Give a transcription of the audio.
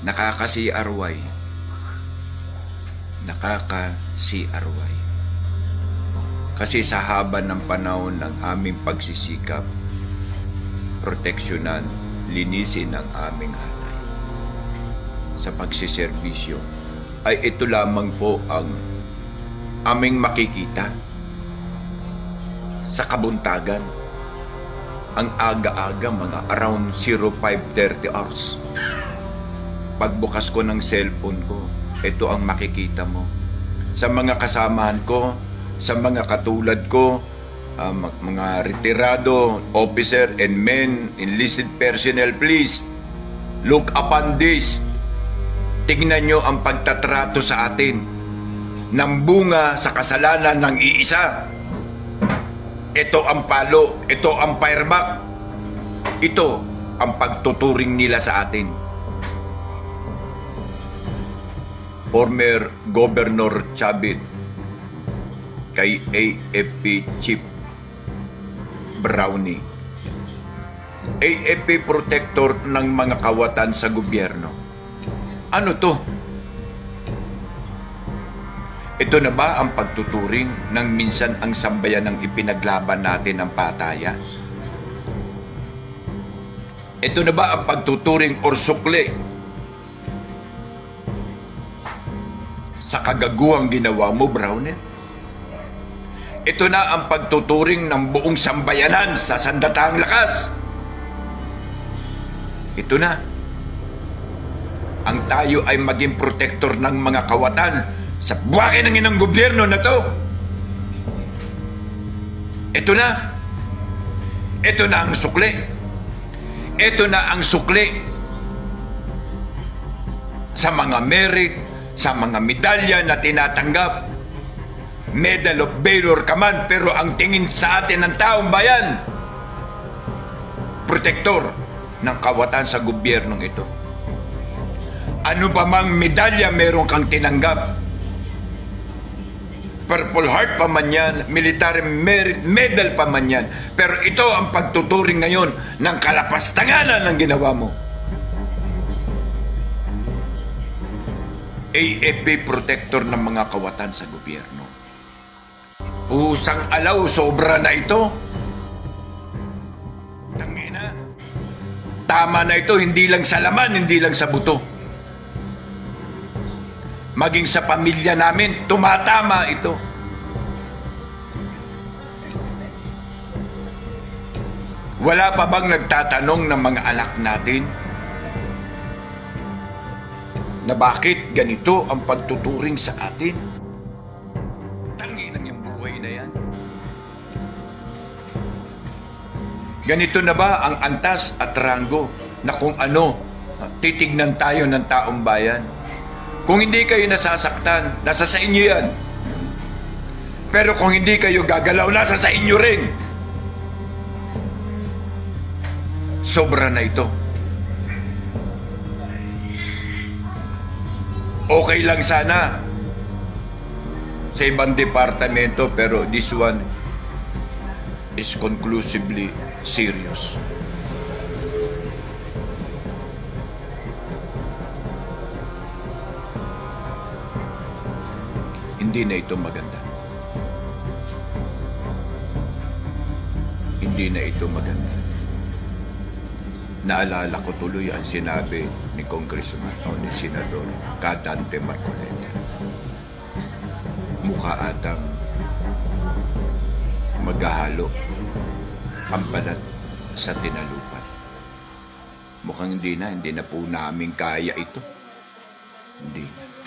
Nakaka-CRY. Nakaka-CRY. Kasi sa haba ng panahon ng aming pagsisikap, proteksyonan, linisin ang aming hatay. Sa pagsiservisyo, ay ito lamang po ang aming makikita sa kabuntagan. Ang aga-aga, mga around 0530 hours. Pagbukas ko ng cellphone ko, ito ang makikita mo. Sa mga kasamahan ko, sa mga katulad ko, ma- mga retirado, officer and men, enlisted personnel, please, look upon this. Tignan nyo ang pagtatrato sa atin ng bunga sa kasalanan ng iisa. Ito ang palo, ito ang fireback. Ito ang pagtuturing nila sa atin. Former Governor Chavit kay AFP Chief Brownie. AFP protector ng mga kawatan sa gobyerno. Ano to? Ito na ba ang pagtuturing ng minsan ang sambayan ng ipinaglaban natin ng pataya? Ito na ba ang pagtuturing or sukli sa kagaguhang ginawa mo, Browner? Ito na ang pagtuturing ng buong sambayanan sa sandatahang lakas. Ito na. Ang tayo ay maging protektor ng mga kawatan sa buwaki ng inang gobyerno na to. Ito na. Ito na ang sukli. Ito na ang sukli sa mga merit, sa mga medalya na tinatanggap. Medal of Valor ka man, pero ang tingin sa atin ng taong bayan, protektor ng kawatan sa gobyernong ito. Ano pa mang medalya meron kang tinanggap, Purple Heart pa man yan, Military Merit Medal pa man yan. Pero ito ang pagtuturing ngayon ng kalapastanganan ng ginawa mo. AFP protector ng mga kawatan sa gobyerno. Usang alaw, sobra na ito. Tangina. Tama na ito, hindi lang sa laman, hindi lang sa buto maging sa pamilya namin, tumatama ito. Wala pa bang nagtatanong ng mga anak natin na bakit ganito ang pagtuturing sa atin? Tangin ang yung buhay na yan. Ganito na ba ang antas at ranggo na kung ano titignan tayo ng taong bayan? Kung hindi kayo nasasaktan, nasa sa inyo yan. Pero kung hindi kayo gagalaw, nasa sa inyo rin. Sobra na ito. Okay lang sana sa ibang departamento pero this one is conclusively serious. Hindi na ito maganda. Hindi na ito maganda. Naalala ko tuloy ang sinabi ni Congressman o ni Senador Cadante Marcoleta. Mukha atang maghahalo ang balat sa tinalupan. Mukhang hindi na, hindi na po namin kaya ito. Hindi na.